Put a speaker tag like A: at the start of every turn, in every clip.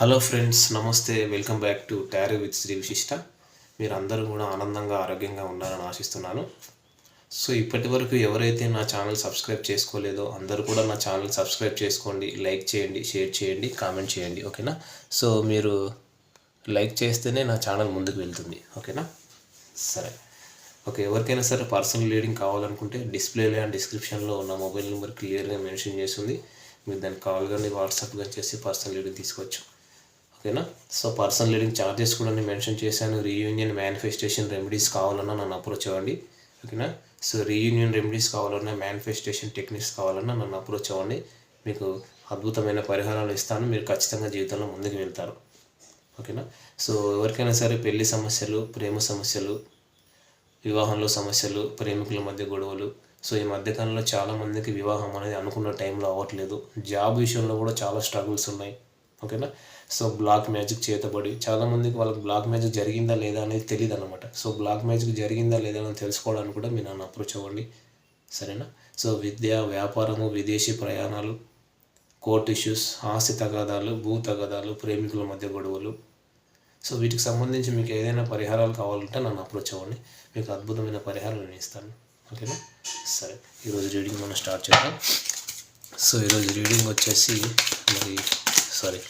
A: Hello friends నమస్తే. Welcome back to tarot with Sri Vishishta. మీరు అందరూ కూడా ఆనందంగా ఆరోగ్యంగా ఉన్నారని ఆశిస్తున్నాను. సో ఇప్పటి వరకు ఎవరైతే నా ఛానల్ సబ్స్క్రైబ్ చేసుకోలేదో అందరూ కూడా నా ఛానల్ సబ్స్క్రైబ్ చేసుకోండి లైక్ చేయండి షేర్ చేయండి కామెంట్ చేయండి ఓకేనా? సో మీరు లైక్ చేస్తేనే నా ఛానల్ ముందుకు వెళ్తుంది ఓకేనా? సరే. ఓకే ఎవరికైనా సరే పర్సనల్ లీడింగ్ కావాలనుకుంటే డిస్ప్లేలో అండ్ డిస్క్రిప్షన్లో నా మొబైల్ నెంబర్ క్లియర్గా మెన్షన్ చేస్తుంది మీరు దానికి కాల్ కానీ వాట్సాప్ కానీ చేసి పర్సనల్ లీడింగ్ తీసుకోవచ్చు. ఓకేనా? సో పర్సనల్ లీడింగ్ ఛార్జెస్ కూడా నేను మెన్షన్ చేశాను. రీయూనియన్ మేనిఫెస్టేషన్ రెమెడీస్ కావాలన్నా నన్ను అప్రోచ్ అవ్వండి. ఓకేనా? సో రీయూనియన్ రెమెడీస్ కావాలన్నా మేనిఫెస్టేషన్ టెక్నిక్స్ కావాలన్నా నన్ను అప్రోచ్ అవ్వండి. మీకు అద్భుతమైన పరిహారాలు ఇస్తాను. మీరు ఖచ్చితంగా జీవితంలో ముందుకు వెళ్తారు. ఓకేనా? సో ఎవరికైనా సరే పెళ్ళి సమస్యలు ప్రేమ సమస్యలు వివాహంలో సమస్యలు ప్రేమికుల మధ్య గొడవలు. సో ఈ మధ్యకాలంలో చాలామందికి వివాహం అనేది అనుకున్న టైంలో అవ్వట్లేదు. జాబ్ విషయంలో కూడా చాలా స్ట్రగుల్స్ ఉన్నాయి. ఓకేనా? సో బ్లాక్ మ్యాజిక్ చేతబడి చాలామందికి వాళ్ళకి బ్లాక్ మ్యాజిక్ జరిగిందా లేదా అనేది తెలియదు అనమాట సో బ్లాక్ మ్యాజిక్ జరిగిందా లేదా అని తెలుసుకోవడానికి కూడా మీరు నన్ను అప్రోచ్ అవ్వండి. సరేనా? సో విద్య వ్యాపారము విదేశీ ప్రయాణాలు కోర్ట్ ఇష్యూస్ ఆస్తి తగాదాలు భూ తగాదాలు ప్రేమికుల మధ్య గొడవలు. సో వీటికి సంబంధించి మీకు ఏదైనా పరిహారాలు కావాలంటే నన్ను అప్రోచ్ అవ్వండి. మీకు అద్భుతమైన పరిహారాలు నేను ఇస్తాను. ఓకేనా? సరే ఈరోజు రీడింగ్ మనం స్టార్ట్ చేద్దాం. సో ఈరోజు రీడింగ్ వచ్చేసి మరి సారీ.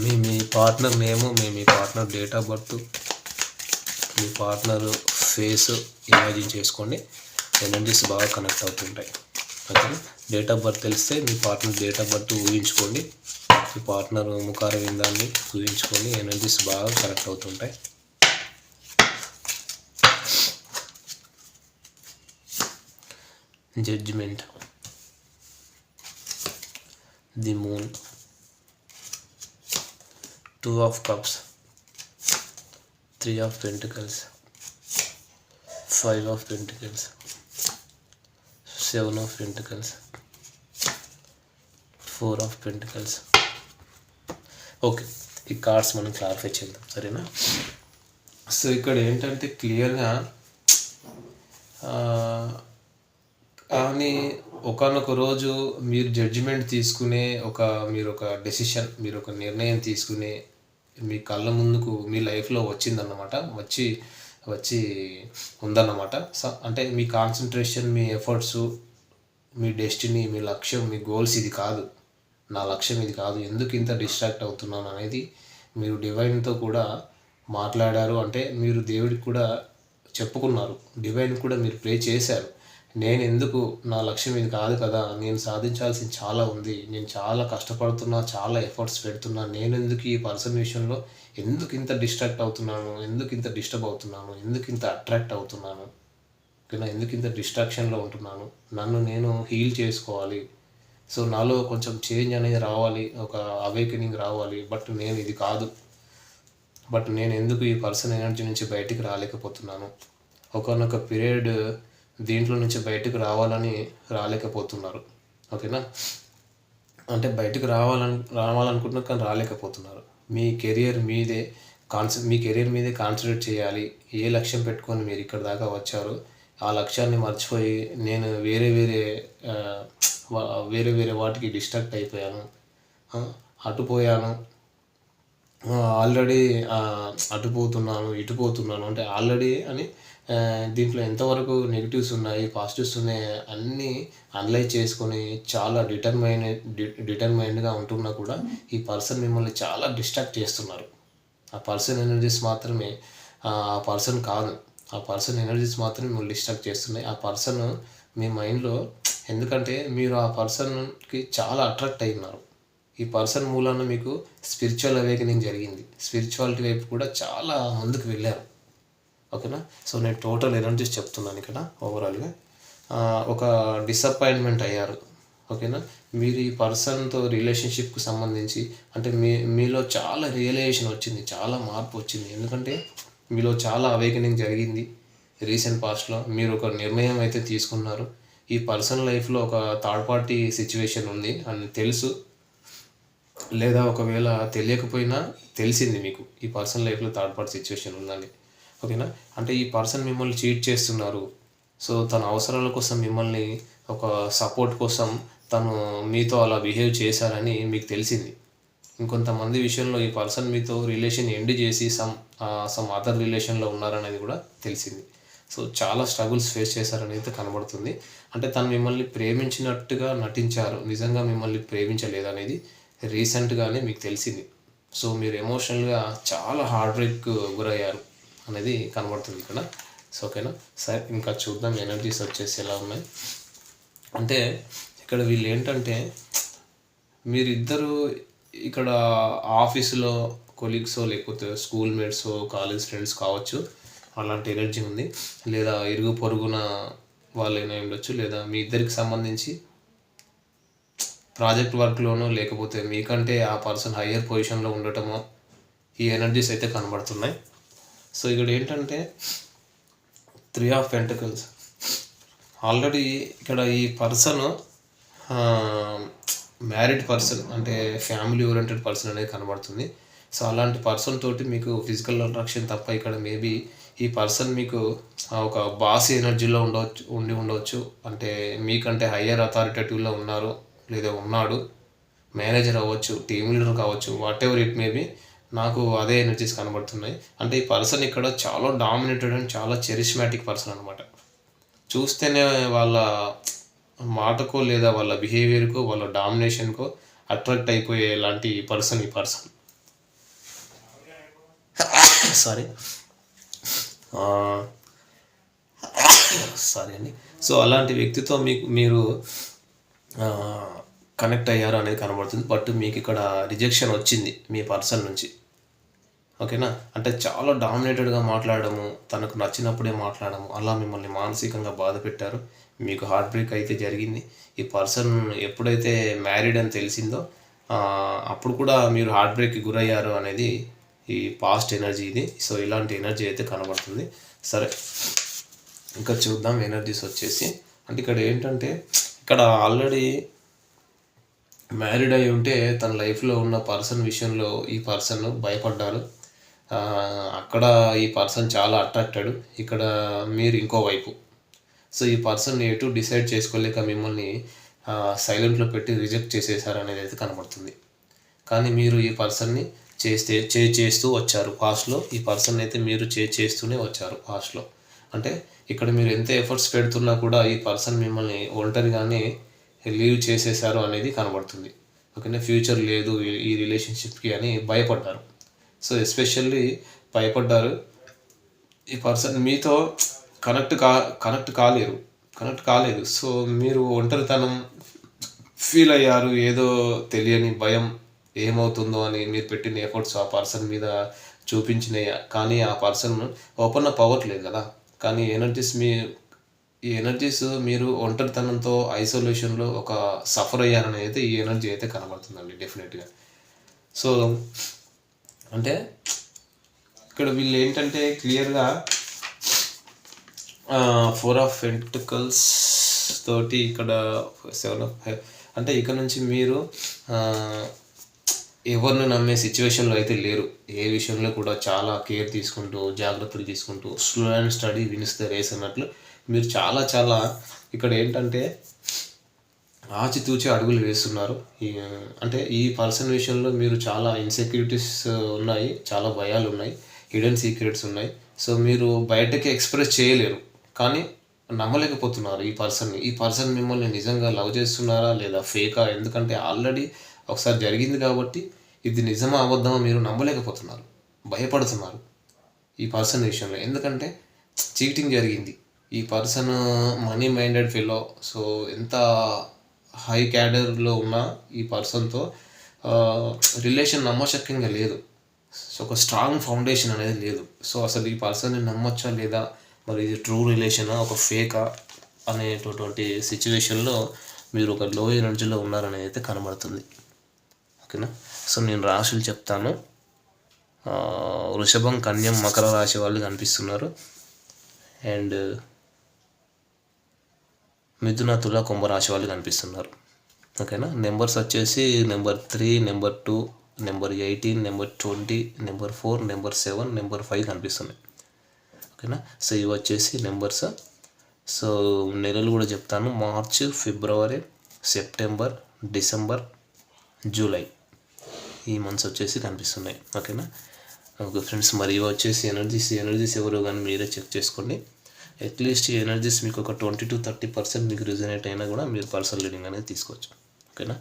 A: మీ మీ పార్ట్నర్ నేము మీ మీ పార్ట్నర్ డేట్ ఆఫ్ బర్త్ మీ పార్ట్నర్ ఫేస్ ఇమాజిన్ చేసుకోండి. ఎనర్జీస్ బాగా కనెక్ట్ అవుతుంటాయి. ఓకేనా డేట్ ఆఫ్ బర్త్ తెలిస్తే మీ పార్ట్నర్ డేట్ ఆఫ్ బర్త్ ఊహించుకోండి. మీ పార్ట్నర్ ముఖార విందాన్ని ఊహించుకొని ఎనర్జీస్ బాగా కనెక్ట్ అవుతుంటాయి. Judgement the moon two of cups three of pentacles. Five of pentacles. Seven of pentacles. Four of pentacles okay ఈ కార్డ్స్ మనం క్లారిఫై చేద్దాం సరేనా? సో ఇక్కడ ఏంటంటే క్లియర్గా కానీ ఒకనొక రోజు మీరు జడ్జిమెంట్ తీసుకునే ఒక మీరు ఒక డెసిషన్ మీరు ఒక నిర్ణయం తీసుకునే మీ కళ్ళ ముందుకు మీ లైఫ్లో వచ్చిందన్నమాట. వచ్చి వచ్చి ఉందన్నమాట. సో అంటే మీ కాన్సన్ట్రేషన్ మీ ఎఫర్ట్స్ మీ డెస్టినీ మీ లక్ష్యం మీ గోల్స్ ఇది కాదు. నా లక్ష్యం ఇది కాదు. ఎందుకు ఇంత డిస్ట్రాక్ట్ అవుతున్నాను అనేది మీరు డివైన్తో కూడా మాట్లాడారు. అంటే మీరు దేవుడికి కూడా చెప్పుకున్నారు. డివైన్ కూడా మీరు ప్రే చేశారు. నేను ఎందుకు నా లక్ష్యం ఇది కాదు కదా. నేను సాధించాల్సింది చాలా ఉంది. నేను చాలా కష్టపడుతున్నా చాలా ఎఫర్ట్స్ పెడుతున్నా. నేను ఎందుకు ఈ పర్సన్ విషయంలో ఎందుకు ఇంత డిస్ట్రాక్ట్ అవుతున్నాను? ఎందుకు ఇంత డిస్టర్బ్ అవుతున్నాను? ఎందుకు ఇంత అట్రాక్ట్ అవుతున్నాను? ఓకేనా? ఎందుకు ఇంత డిస్ట్రాక్షన్లో ఉంటున్నాను? నన్ను నేను హీల్ చేసుకోవాలి. సో నాలో కొంచెం చేంజ్ అనేది రావాలి. ఒక అవేకనింగ్ రావాలి. బట్ నేను ఇది కాదు. బట్ నేను ఎందుకు ఈ పర్సన్ ఎనర్జీ నుంచి బయటికి రాలేకపోతున్నాను? ఒకనొక పీరియడ్ దీంట్లో నుంచి బయటకు రావాలని రాలేకపోతున్నారు. ఓకేనా? అంటే బయటకు రావాలని రావాలనుకుంటున్నారు కానీ రాలేకపోతున్నారు. మీ కెరియర్ మీదే కాన్సన్ మీ కెరియర్ మీదే కాన్సన్ట్రేట్ చేయాలి. ఏ లక్ష్యం పెట్టుకొని మీరు ఇక్కడ దాకా వచ్చారు ఆ లక్ష్యాన్ని మర్చిపోయి నేను వేరే వేరే వా- వేరే వేరే వాటికి డిస్ట్రాక్ట్ అయిపోయాను. అటుపోయాను ఆల్రెడీ అటు పోతున్నాను ఇటు పోతున్నాను అంటే ఆల్రెడీ అని దీంట్లో ఎంతవరకు నెగిటివ్స్ ఉన్నాయి పాజిటివ్స్ ఉన్నాయి అన్నీ అనలైజ్ చేసుకొని చాలా డిటర్మైన్ డిటర్మైన్డ్గా ఉంటున్నా కూడా ఈ పర్సన్ మిమ్మల్ని చాలా డిస్ట్రాక్ట్ చేస్తున్నారు. ఆ పర్సన్ ఎనర్జీస్ మాత్రమే ఆ పర్సన్ కాదు. ఆ పర్సన్ ఎనర్జీస్ మాత్రమే మిమ్మల్ని డిస్ట్రాక్ట్ చేస్తున్నాయి. ఆ పర్సన్ మీ మైండ్లో ఎందుకంటే మీరు ఆ పర్సన్కి చాలా అట్రాక్ట్ అయినారు. ఈ పర్సన్ మూలాన మీకు స్పిరిచువల్ అవేకనింగ్ జరిగింది. స్పిరిచువాలిటీ వైపు కూడా చాలా ముందుకు వెళ్ళారు. ఓకేనా? సో నేను టోటల్ ఎనర్జీస్ చెప్తున్నాను ఇక్కడ ఓవరాల్గా ఒక డిసప్పాయింట్మెంట్ అయ్యారు. ఓకేనా? మీరు ఈ పర్సన్తో రిలేషన్షిప్కి సంబంధించి అంటే మీ మీలో చాలా రియలైజేషన్ వచ్చింది చాలా మార్పు వచ్చింది. ఎందుకంటే మీలో చాలా అవేకనింగ్ జరిగింది రీసెంట్ పాస్ట్లో మీరు ఒక నిర్ణయం అయితే తీసుకున్నారు. ఈ పర్సన్ లైఫ్లో ఒక థర్డ్ పార్టీ సిచ్యువేషన్ ఉంది అని తెలుసు. లేదా ఒకవేళ తెలియకపోయినా తెలిసింది మీకు ఈ పర్సన్ లైఫ్లో థర్డ్ పార్టీ సిచ్యువేషన్ ఉందని. ఓకేనా? అంటే ఈ పర్సన్ మిమ్మల్ని చీట్ చేస్తున్నారు. సో తన అవసరాల కోసం మిమ్మల్ని ఒక సపోర్ట్ కోసం తను మీతో అలా బిహేవ్ చేశారని మీకు తెలిసింది. ఇంకొంతమంది విషయంలో ఈ పర్సన్ మీతో రిలేషన్ ఎండ్ చేసి సమ్ సమ్ అదర్ రిలేషన్లో ఉన్నారనేది కూడా తెలిసింది. సో చాలా స్ట్రగుల్స్ ఫేస్ చేశారనేది అయితే కనబడుతుంది. అంటే తను మిమ్మల్ని ప్రేమించినట్టుగా నటించారు. నిజంగా మిమ్మల్ని ప్రేమించలేదు అనేది రీసెంట్గానే మీకు తెలిసింది. సో మీరు ఎమోషనల్గా చాలా హార్డ్ బ్రేక్ గురయ్యారు అనేది కనబడుతుంది ఇక్కడ. సో ఓకేనా? సరే ఇంకా చూద్దాం ఎనర్జీస్ వచ్చేసి ఎలా ఉన్నాయి. అంటే ఇక్కడ వీళ్ళు ఏంటంటే మీరిద్దరు ఇక్కడ ఆఫీసులో కొలీగ్స్ లేకపోతే స్కూల్ మేట్సో కాలేజ్ ఫ్రెండ్స్ కావచ్చు అలాంటి ఎనర్జీ ఉంది. లేదా ఇరుగు పొరుగున వాళ్ళైనా ఉండొచ్చు లేదా మీ ఇద్దరికి సంబంధించి ప్రాజెక్ట్ వర్క్లోనో లేకపోతే మీకంటే ఆ పర్సన్ హయ్యర్ పొజిషన్లో ఉండటమో ఈ ఎనర్జీస్ అయితే కనబడుతున్నాయి. సో ఇక్కడ ఏంటంటే త్రీ ఆఫ్ పెంటకల్స్. ఆల్రెడీ ఇక్కడ ఈ పర్సన్ మ్యారీడ్ పర్సన్ అంటే ఫ్యామిలీ ఓరియంటెడ్ పర్సన్ అనేది కనబడుతుంది. సో అలాంటి పర్సన్ తోటి మీకు ఫిజికల్ అట్రాక్షన్ తప్ప ఇక్కడ మేబీ ఈ పర్సన్ మీకు ఒక బాస్ ఎనర్జీలో ఉండవచ్చు ఉండి ఉండవచ్చు అంటే మీకంటే హయ్యర్ అథారిటేటివ్లో ఉన్నారు. లేదా ఉన్నాడు మేనేజర్ అవ్వచ్చు టీమ్ లీడర్ కావచ్చు వాట్ ఎవర్ ఇట్ మేబీ నాకు అదే ఎనర్జీస్ కనబడుతున్నాయి. అంటే ఈ పర్సన్ ఇక్కడ చాలా డామినేటెడ్ అండ్ చాలా చెరిస్మాటిక్ పర్సన్ అనమాట చూస్తేనే వాళ్ళ మాటకో లేదా వాళ్ళ బిహేవియర్కో వాళ్ళ డామినేషన్కో అట్రాక్ట్ అయిపోయే లాంటి పర్సన్ ఈ పర్సన్ సారీ సారీ అండి. సో అలాంటి వ్యక్తితో మీకు మీరు కనెక్ట్ అయ్యారు అనేది కనబడుతుంది. బట్ మీకు ఇక్కడ రిజెక్షన్ వచ్చింది మీ పర్సన్ నుంచి. ఓకేనా? అంటే చాలా డామినేటెడ్గా మాట్లాడము తనకు నచ్చినప్పుడే మాట్లాడము అలా మిమ్మల్ని మానసికంగా బాధ పెట్టారు. మీకు హార్ట్ బ్రేక్ అయితే జరిగింది. ఈ పర్సన్ ఎప్పుడైతే మ్యారీడ్ అని తెలిసిందో అప్పుడు కూడా మీరు హార్ట్ బ్రేక్కి గురయ్యారు అనేది ఈ పాస్ట్ ఎనర్జీ ఇది. సో ఇలాంటి ఎనర్జీ అయితే కనబడుతుంది. సరే ఇంకా చూద్దాం ఎనర్జీస్ వచ్చేసి. అంటే ఇక్కడ ఏంటంటే ఇక్కడ ఆల్రెడీ మ్యారీడ్ అయి ఉంటే తన లైఫ్లో ఉన్న పర్సన్ విషయంలో ఈ పర్సన్ భయపడ్డారు. అక్కడ ఈ పర్సన్ చాలా అట్రాక్టెడ్. ఇక్కడ మీరు ఇంకో వైపు. సో ఈ పర్సన్ ఎటు డిసైడ్ చేసుకోలేక మిమ్మల్ని సైలెంట్లో పెట్టి రిజెక్ట్ చేసేసారు అనేది అయితే కనబడుతుంది. కానీ మీరు ఈ పర్సన్ని చేస్తే చే చేస్తూ వచ్చారు. పాస్ట్లో ఈ పర్సన్ అయితే మీరు చే చేస్తూనే వచ్చారు పాస్ట్లో. అంటే ఇక్కడ మీరు ఎంత ఎఫర్ట్స్ పెడుతున్నా కూడా ఈ పర్సన్ మిమ్మల్ని ఒంటరిగానే లీవ్ చేసేసారు అనేది కనబడుతుంది. ఓకేనా? ఫ్యూచర్ లేదు ఈ- రిలేషన్షిప్కి అని భయపడ్డారు. సో ఎస్పెషల్లీ భయపడ్డారు. ఈ పర్సన్ మీతో కనెక్ట్ కా కనెక్ట్ కాలేరు కనెక్ట్ కాలేదు. సో మీరు ఒంటరితనం ఫీల్ అయ్యారు ఏదో తెలియని భయం ఏమవుతుందో అని మీరు పెట్టిన ఎఫర్ట్స్ ఆ పర్సన్ మీద చూపించినాయి? కానీ ఆ పర్సన్ ఓపెన్ అప్ అవ్వట్లేదు కదా. కానీ ఎనర్జీస్ మీ ఈ ఎనర్జీస్ మీరు ఒంటరితనంతో ఐసోలేషన్లో ఒక సఫర్ అయ్యారని అయితే ఈ ఎనర్జీ అయితే కనబడుతుందండి డెఫినెట్గా సో అంటే ఇక్కడ వీళ్ళు ఏంటంటే క్లియర్గా ఫోర్ ఆఫ్ వెంట్రుకల్స్ తోటి ఇక్కడ సెవెన్ ఆఫ్ అంటే ఇక్కడ నుంచి మీరు ఎవరిని నమ్మే సిచ్యువేషన్లో అయితే లేరు. ఏ విషయంలో కూడా చాలా కేర్ తీసుకుంటూ జాగ్రత్తలు తీసుకుంటూ slow and steady wins the race అన్నట్లు మీరు చాలా చాలా ఇక్కడ ఏంటంటే ఆచితూచి అడుగులు వేస్తున్నారు. అంటే ఈ పర్సన్ విషయంలో మీరు చాలా ఇన్సెక్యూరిటీస్ ఉన్నాయి చాలా భయాలు ఉన్నాయి హిడెన్ సీక్రెట్స్ ఉన్నాయి. సో మీరు బయటకి ఎక్స్ప్రెస్ చేయలేరు. కానీ నమ్మలేకపోతున్నారు ఈ పర్సన్ని ఈ పర్సన్ మిమ్మల్ని నిజంగా లవ్ చేస్తున్నారా లేదా ఫేకా ఎందుకంటే ఆల్రెడీ ఒకసారి జరిగింది కాబట్టి ఇది నిజమా అబద్ధమా మీరు నమ్మలేకపోతున్నారు భయపడుతున్నారు ఈ పర్సన్ విషయంలో. ఎందుకంటే చీటింగ్ జరిగింది. ఈ person money minded fellow so ఎంత హై క్యాడర్లో ఉన్న ఈ పర్సన్తో రిలేషన్ నమ్మశక్యంగా లేదు. సో ఒక స్ట్రాంగ్ ఫౌండేషన్ అనేది లేదు. సో అసలు ఈ పర్సన్ని నమ్మొచ్చా లేదా మరి ఇది ట్రూ రిలేషనా ఒక ఫేకా అనేటటువంటి సిచ్యువేషన్లో మీరు ఒక లో ఎనర్జీలో ఉన్నారనేది అయితే కనబడుతుంది. ఓకేనా సో నేను రాశులు చెప్తాను. వృషభం కన్యం మకర రాశి వాళ్ళు కనిపిస్తున్నారు. అండ్ మిథున తుల కుంభరాశి వాళ్ళు కనిపిస్తున్నారు. ఓకేనా? నెంబర్స్ వచ్చేసి number three number two number eighteen number twenty number four number seven number five కనిపిస్తున్నాయి. ఓకేనా? సో ఇవి వచ్చేసి నెంబర్స్. సో నెలలు కూడా చెప్తాను. March February September December July. ఈ మంత్స్ వచ్చేసి కనిపిస్తున్నాయి. ఓకేనా ఓకే ఫ్రెండ్స్ మరి ఇవి వచ్చేసి ఎనర్జీస్ ఎనర్జీస్ ఎవరో కానీ మీరే చెక్ చేసుకోండి. అట్లీస్ట్ ఈ ఎనర్జీస్ మీకు ఒక ట్వంటీ టు థర్టీ పర్సెంట్ మీకు రిజనేట్ అయినా కూడా మీరు పర్సనల్ రీడింగ్ అనేది తీసుకోవచ్చు. ఓకేనా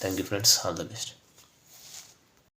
A: thank you friends all the best